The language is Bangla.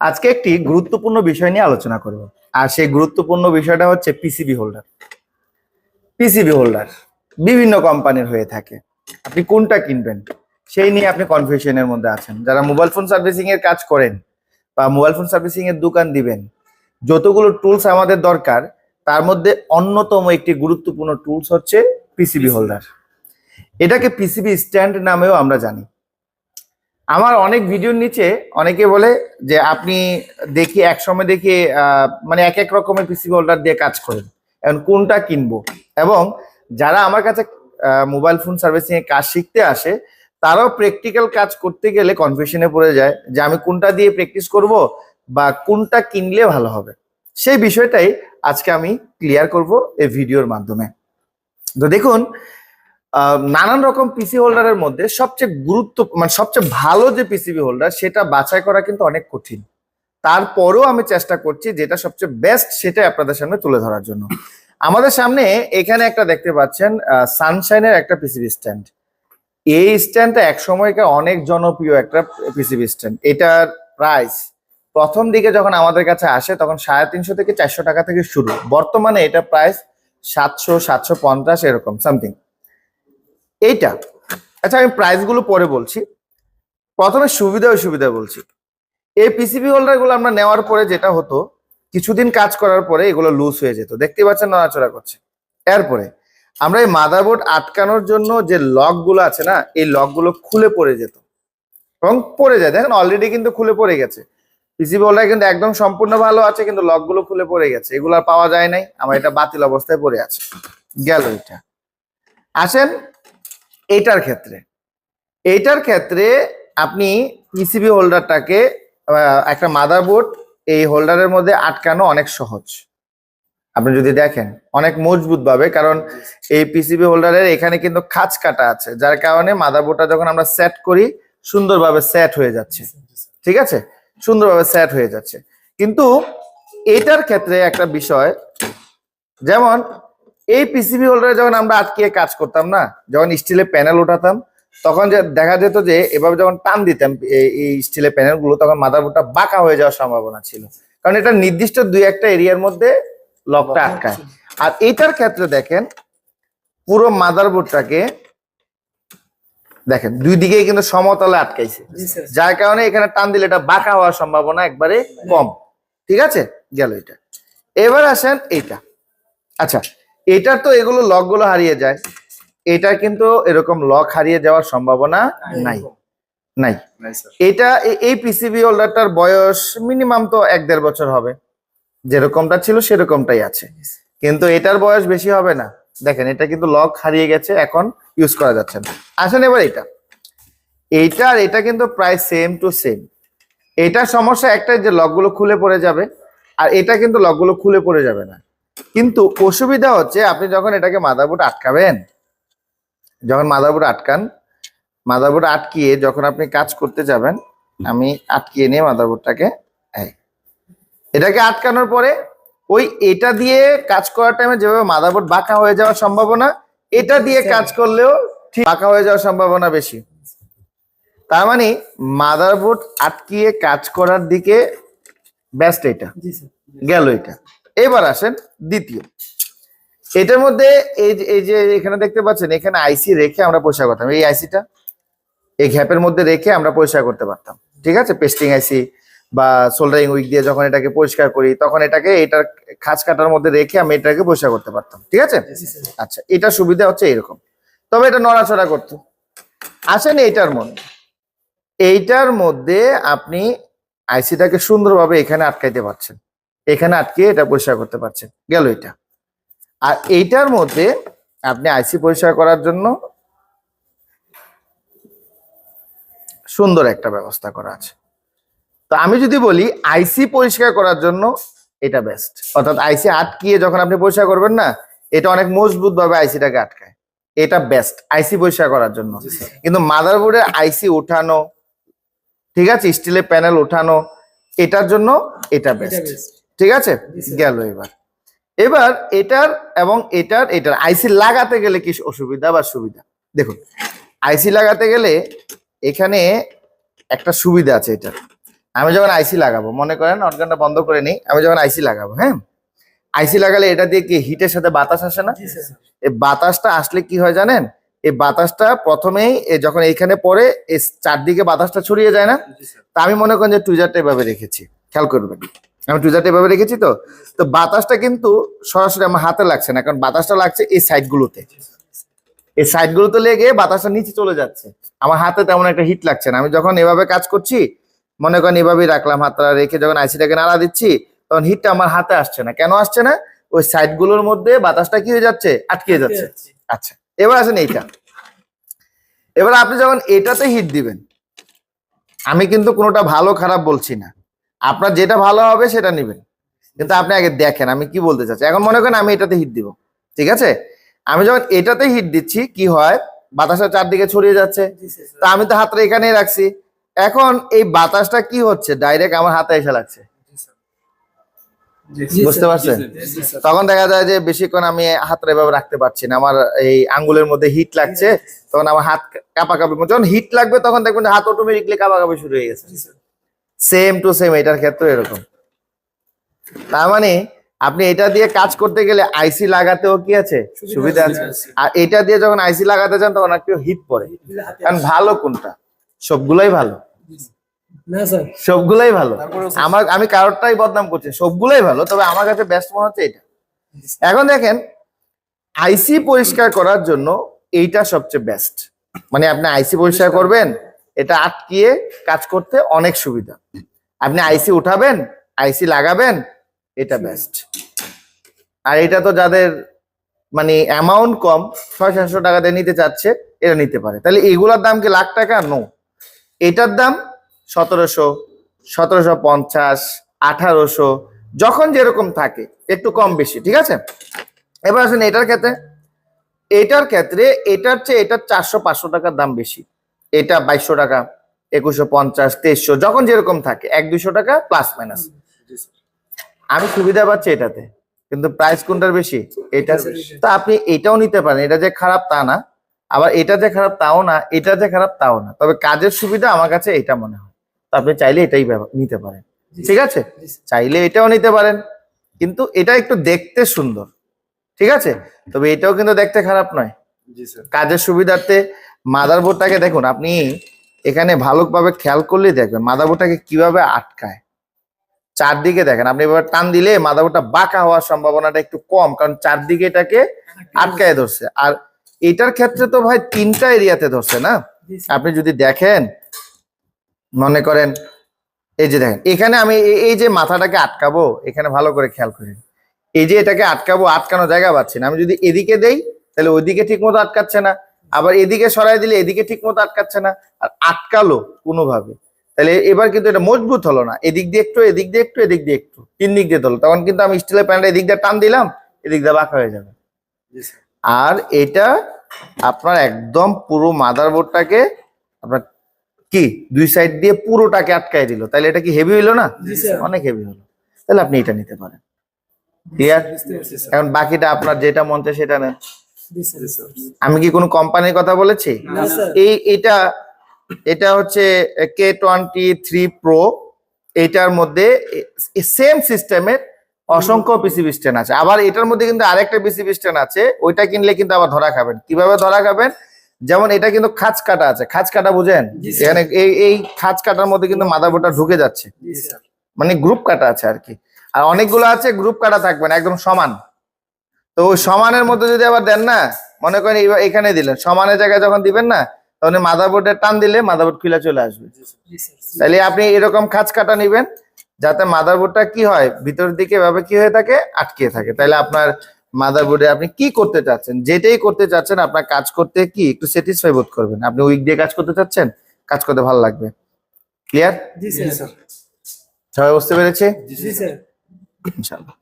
আজকে একটি গুরুত্বপূর্ণ বিষয় নিয়ে আলোচনা করব। আর সেই গুরুত্বপূর্ণ বিষয়টা হচ্ছে পিসিবি হোল্ডার পিসিবি হোল্ডার বিভিন্ন কোম্পানির হয়ে থাকে। আপনি কোনটা কিনবেন? সেই নিয়ে আপনি কনফিউশনের মধ্যে আছেন। যারা মোবাইল ফোন সার্ভিসিং এর কাজ করেন বা মোবাইল ফোন সার্ভিসিং এর দোকান দিবেন যতগুলো টুলস আমাদের দরকার তার মধ্যে অন্যতম একটি গুরুত্বপূর্ণ টুলস হচ্ছে পিসিবি হোল্ডার এটাকে পিসিবি স্ট্যান্ড নামেও আমরা জানি। আমার অনেক ভিডিওর নিচে অনেকে বলে যে আপনি দেখি, এক সময় দেখি মানে এক এক রকমের পিসি হোল্ডার দিয়ে কাজ করেন। এখন কোনটা কিনবো? এবং যারা আমার কাছে মোবাইল ফোন সার্ভিসিং এর কাজ শিখতে আসে, তারাও প্র্যাকটিক্যাল কাজ করতে গেলে কনফিউশনে পড়ে যায় যে আমি কোনটা দিয়ে প্র্যাকটিস করব বা কোনটা কিনলে ভালো হবে। সেই বিষয়টাই আজকে আমি ক্লিয়ার করব এই ভিডিওর মাধ্যমে। তো দেখুন নানান রকম পিসি হোল্ডারের মধ্যে সবচেয়ে গুরুত্ব মানে সবচেয়ে ভালো যে পিসিবি হোল্ডার সেটা বাছাই করা কিন্তু অনেক কঠিন। তারপরেও আমি চেষ্টা করছি যেটা সবচেয়ে বেস্ট সেটাই আপনাদের সামনে তুলে ধরার জন্য। আমাদের সামনে এখানে একটা দেখতে পাচ্ছেন সানশাইনের একটা পিসিবি স্ট্যান্ড এই স্ট্যান্ডটা এক সময়কার অনেক জনপ্রিয় একটা পিসিবি স্ট্যান্ড এটার প্রাইস প্রথম দিকে যখন আমাদের কাছে আসে, তখন সাড়ে তিনশো থেকে চারশো টাকা থেকে শুরু। বর্তমানে এটা প্রাইস সাতশো সাতশো পঞ্চাশ এরকম সামথিং এইটা। আচ্ছা আমি প্রাইসগুলো পরে বলছি। প্রথমে সুবিধা অসুবিধা বলছি। এই পিসিবি হোল্ডারগুলো আমরা নেওয়ার পরে যেটা হতো, কিছুদিন কাজ করার পরে এগুলো লুজ হয়ে যেত। দেখতে পাচ্ছেন নড়াচড়া করছে। এরপরে আমরা এই মাদারবোর্ড আটকানোর জন্য যে লকগুলো আছে না, এই লকগুলো খুলে পড়ে যেত। এবং পড়ে যায়। দেখেন অলরেডি কিন্তু খুলে পড়ে গেছে। পিসিবি হোল্ডার কিন্তু একদম সম্পূর্ণ ভালো আছে, কিন্তু লকগুলো খুলে পড়ে গেছে। এগুলো আর পাওয়া যায় নাই। আমার এটা বাতিল অবস্থায় পড়ে আছে। গেল এটা। আসেন এইটার ক্ষেত্রে। এইটার ক্ষেত্রে আপনি পিসিবি হোল্ডারটাকে আহ, একটা মাদারবোর্ড এই হোল্ডারের মধ্যে আটকানো অনেক সহজ। আপনি যদি দেখেন অনেক মজবুত ভাবে কারণ এই পিসিবি হোল্ডারের এখানে কিন্তু খাঁচ কাটা আছে যার কারণে মাদারবোর্ডটা যখন আমরা সেট করি সুন্দরভাবে সেট হয়ে যাচ্ছে। ঠিক আছে? সুন্দরভাবে সেট হয়ে যাচ্ছে। কিন্তু এটার ক্ষেত্রে একটা বিষয় যেমন এই পিসিবি হোল্ডারে যখন আমরা আটকিয়ে কাজ করতাম না যখন স্টিলের প্যানেল উঠাতাম তখন যে দেখা যেত যে এভাবে যখন টান দিতাম এই- স্টিলের প্যানেলগুলো তখন মাদারবোর্ডটা বাঁকা হয়ে যাওয়ার সম্ভাবনা ছিল। কারণ এটা নির্দিষ্ট দুই একটা এরিয়ার মধ্যে লকটা আটকায়। আর এটার ক্ষেত্রে দেখেন পুরো মাদারবোর্ডটাকে দেখেন দুই দিকেই কিন্তু সমতলে আটকাইছে। যার কারণে এখানে টান দিলে এটা বাঁকা হওয়ার সম্ভাবনা একবারে। কম। ঠিক আছে? গেল এটা। এবার আসেন এইটা। আচ্ছা এটার তো এগুলো লকগুলো হারিয়ে যায়। এটা কিন্তু এরকম লক হারিয়ে যাওয়ার সম্ভাবনা নাই। নাই। এটা এই পিসিবি হোল্ডারটার বয়স মিনিমাম তো এক দেড় বছর হবে। যেরকমটা ছিল সেরকমটাই আছে। কিন্তু এটার বয়স বেশি হবে না। দেখেন এটা কিন্তু লক হারিয়ে গেছে এখন ইউজ করা যাচ্ছে না। আসেন এবার এটা। এইটা আর এটা কিন্তু প্রায় সেম টু সেম এটার সমস্যা একটাই যে লকগুলো খুলে পড়ে যাবে আর এটা কিন্তু লকগুলো খুলে পড়ে যাবে না। কিন্তু অসুবিধা হচ্ছে আপনি যখন এটাকে মাদারবোর্ড আটকাবেন যখন মাদারবোর্ড আটকান মাদারবোর্ড আটকিয়ে যখন আপনি কাজ করতে যাবেন আমি আটকিয়ে নিয়ে মাদারবোর্ডটাকে এটাকে আটকানোর পরে ওই এটা দিয়ে কাজ করার টাইমে যেভাবে মাদারবোর্ড বাঁকা হয়ে যাওয়ার সম্ভাবনা এটা দিয়ে কাজ করলেও ঠিক বাঁকা হয়ে যাওয়ার সম্ভাবনা বেশি। তার মানে মাদারবোর্ড আটকিয়ে কাজ করার দিকে ব্যস্ত এটা গেল এটা। এবার আসেন দ্বিতীয়। এটার মধ্যে এই যে- এই যে এখানে দেখতে পাচ্ছেন এখানে আইসি রেখে আমরা পরিষ্কার করতাম। এই আইসিটা এই ঘ্যাপের মধ্যে রেখে আমরা পরিষ্কার করতে পারতাম। ঠিক আছে? পেস্টিং আইসি বা সোল্ডারিং উইক দিয়ে যখন এটাকে পরিষ্কার করি তখন এটাকে এটার খাঁচ কাটার মধ্যে রেখে আমি এটাকে পরিষ্কার করতে পারতাম। ঠিক আছে? আচ্ছা এটা সুবিধা হচ্ছে এরকম। তবে এটা নড়াচড়া করতো। আসেন এইটার মধ্যে। এইটার মধ্যে আপনি আইসিটাকে সুন্দরভাবে এখানে আটকাইতে পারছেন। এখানে আটকে এটা পরিষ্কার করতে পারছেন। গেল এটা। আর এইটার মধ্যে আপনি আইসি পরিষ্কার করার জন্য সুন্দর একটা ব্যবস্থা করা আছে। তো আমি যদি বলি আইসি পরিষ্কার করার জন্য এটা বেস্ট অর্থাৎ আইসি আটকিয়ে যখন আপনি পরিষ্কার করবেন না এটা অনেক মজবুত ভাবে আইসিটাকে আটকায়। এটা বেস্ট আইসি পরিষ্কার করার জন্য। কিন্তু মাদারবোর্ডের আইসি উঠানো ঠিক আছে স্টিলের প্যানেল উঠানো এটার জন্য এটা বেস্ট ঠিক আছে? গেল এবার। এবার এটার এবং এটার এটার আইসি লাগাতে গেলে কি অসুবিধা বা সুবিধা? দেখুন আইসি লাগাতে গেলে এখানে একটা সুবিধা আছে এটার। আমি যখন আইসি লাগাবো মনে করেন অর্গানটা বন্ধ করে নিই আমি যখন আইসি লাগাবো হ্যাঁ? আইসি লাগালে এটা দিয়ে কি হিটের সাথে বাতাস আসে না? এই বাতাসটা আসলে কি হয় জানেন? এই বাতাসটা প্রথমেই যখন এইখানে পড়ে এই চারদিকে বাতাসটা ছড়িয়ে যায় না? তা আমি মনে করেন যে টুইজারটা এভাবে রেখেছি। খেয়াল করবেন। আমি টুইজারটা এভাবে রেখেছি তো। তো বাতাসটা কিন্তু সরাসরি আমার হাতে লাগছে না কারণ বাতাসটা লাগছে এই সাইডগুলোতে। এই সাইডগুলোতে লেগে বাতাসটা নিচে চলে যাচ্ছে। আমার হাতে তেমন একটা হিট লাগছে না। আমি যখন এভাবে কাজ করছি মনে করেন এভাবেই রাখলাম হাতটা রেখে যখন আইসিটাকে নাড়া দিচ্ছি তখন হিটটা আমার হাতে আসছে না। কেন আসছে না? ওই সাইডগুলোর মধ্যে বাতাসটা কি হয়ে যাচ্ছে? আটকে যাচ্ছে। আচ্ছা এবার আসেন এইটা। এবার আপনি যখন এটাতে হিট দিবেন আমি কিন্তু কোনোটা ভালো খারাপ বলছি না। আপনার যেটা ভালো হবে সেটা নেবেন। কিন্তু আপনি আগে দেখেন আমি কি বলতে চাচ্ছি? এখন মনে করেন আমি এটাতে হিট দিব। ঠিক আছে? আমি যখন এটাতে হিট দিচ্ছি কি হয়? বাতাসটা চারদিকে ছড়িয়ে যাচ্ছে। তা আমি তো হাতটা এখানেই রাখছি। এখন এই বাতাসটা কি হচ্ছে? ডাইরেক্ট আমার হাতে এসে লাগছে। বুঝতে পারছেন? তখন দেখা যায় যে বেশিক্ষণ আমি হাতটা এভাবে রাখতে পারছি না। আমার এই আঙ্গুলের মধ্যে হিট লাগছে। তখন আমার হাত কাঁপাকাঁপি যখন হিট লাগবে তখন দেখবেন হাত অটোমেটিকলি কাঁপাকাঁপি শুরু হয়ে গেছে। সেম টু সেম এটার ক্ষেত্রে এরকম। তার মানে আপনি এটা দিয়ে কাজ করতে গেলে আইসি লাগাতেও কি আছে? সুবিধা আছে। আর এটা দিয়ে যখন আইসি লাগাতে চান তখন একটু হিট পড়ে। কারণ ভালো কোনটা? সবগুলাই ভালো। সবগুলাই ভালো। আমার আমি কারোরটাই বদনাম করছি সবগুলাই ভালো তবে আমার কাছে বেস্ট মনে হচ্ছে এটা। এখন দেখেন আইসি পরিষ্কার করার জন্য এইটা সবচেয়ে বেস্ট মানে আপনি আইসি পরিষ্কার। করবেন এটা আটকিয়ে কাজ করতে অনেক সুবিধা। আপনি আইসি উঠাবেন, আইসি লাগাবেন, এটা বেস্ট আর এটা তো যাদের মানে অ্যামাউন্ট কম, ছয় সাতশো টাকা দিয়ে নিতে চাচ্ছে এটা নিতে পারে। তাহলে এগুলোর দাম কি লাখ টাকা? নো এটার দাম সতেরোশো সতেরোশো পঞ্চাশ, আঠারোশো, যখন যেরকম থাকে, একটু কম বেশি, ঠিক আছে? এবার আসেন এটার ক্ষেত্রে। এটার ক্ষেত্রে এটার চেয়ে এটার চারশো, পাঁচশো টাকার দাম বেশি। এটা বাইশশো টাকা একুশশো পঞ্চাশ তেইশশো যখন যেরকম থাকে এক দুশো টাকা প্লাস মাইনাস আমি সুবিধা পাচ্ছি এটাতে কিন্তু প্রাইস কোনটার বেশি? এটা তো আপনি এটাও নিতে পারেন এটা যে খারাপ তা না আবার এটা যে খারাপ তাও না এটা যে খারাপ তাও না। তবে কাজের সুবিধা আমার কাছে এটা মনে হয়। তো আপনি চাইলে এটাই নিতে পারেন। ঠিক আছে? চাইলে এটাও নিতে পারেন কিন্তু এটা একটু দেখতে সুন্দর। ঠিক আছে? তবে এটাও কিন্তু দেখতে খারাপ নয়। কাজের সুবিধার্থে মাদারবোর্ডটাকে দেখুন আপনি এখানে ভালোভাবে খেয়াল করলেই দেখবেন মাদারবোর্ডটাকে কীভাবে আটকায়। চারদিকে দেখেন আপনি এবার টান দিলে মাদারবোর্ডটা বাঁকা হওয়ার সম্ভাবনাটা একটু কম কারণ চারদিকে এটাকে আটকায় ধরছে। আর এটার ক্ষেত্রে তো ভাই তিনটা এরিয়াতে ধরছে না? আপনি যদি দেখেন মনে করেন এই যে দেখেন এখানে আমি এই যে মাথাটাকে আটকাবো এখানে ভালো করে খেয়াল করেন। এই যে এটাকে আটকাবো আটকানো জায়গা পাচ্ছি না। আমি যদি এদিকে দেই তাহলে ওইদিকে ঠিক মতো আটকাচ্ছে না। আবার এদিকে সরাই দিলে এদিকে ঠিক মতো আটকাচ্ছে না আর আটকালো কোনোভাবে। তাহলে এবার কিন্তু এটা মজবুত হলো না। এদিক দিয়ে একটু এদিক দিয়ে একটু এদিক দিয়ে একটু তিন দিক দিয়ে ধরলো। তখন কিন্তু আমি স্টিলের প্যান্টটা এদিক দিয়ে টান দিলাম এদিক দিয়ে বাঁকা হয়ে যাবে। আর এটা আপনার একদম পুরো মাদারবোর্ডটাকে আপনার কি দুই সাইড দিয়ে পুরোটাকে আটকায় দিল। তাহলে এটা কি হেভি হইল না? অনেক হেভি হলো। তাহলে আপনি এটা নিতে পারেন। ক্লিয়ার এখন বাকিটা আপনার যেটা মন চায় সেটা নেন। আমি কি কোনো কোম্পানির কথা বলেছি? এই এটা এটা হচ্ছে কে টোয়েন্টি থ্রি প্রো এটার মধ্যে সেম সিস্টেমের অসংখ্য পিসিবি স্ট্যান্ড আছে। আবার এটার মধ্যে কিন্তু আরেকটা পিসিবি স্ট্যান্ড আছে। ওইটা কিনলে কিন্তু আবার ধরা খাবেন। কীভাবে ধরা খাবেন? যেমন এটা কিন্তু খাঁচ কাটা আছে। খাঁচ কাটা বুঝেন। এখানে এই এই খাঁচ কাটার মধ্যে কিন্তু মাদারবোর্ডটা ঢুকে যাচ্ছে। মানে গ্রুপ কাটা আছে আর কি। আর অনেকগুলো আছে গ্রুপ কাটা থাকবে না একদম সমান। তো সমানের মধ্যে যদি আবার দেন না মনে করেন এখানে দিলেন সমানের জায়গায় যখন দিবেন না তখন মাদারবোর্ডের টান দিলে মাদারবোর্ড খুলে চলে আসবে। তাহলে আপনি এরকম খাঁচ কাটা নিবেন যাতে মাদারবোর্ডটা কি হয় ভিতরের দিকে এভাবে কি হয়ে থাকে আটকে থাকে। তাহলে আপনার মাদারবোর্ডে আপনি কি করতে চাচ্ছেন যেটাই করতে চাচ্ছেন আপনার কাজ করতে কি একটু স্যাটিসফাই বোধ করবেন। আপনি উইক দিয়ে কাজ করতে চাচ্ছেন কাজ করতে ভালো লাগবে। ক্লিয়ার সবাই বুঝতে পেরেছে? জি স্যার। ইনশাআল্লাহ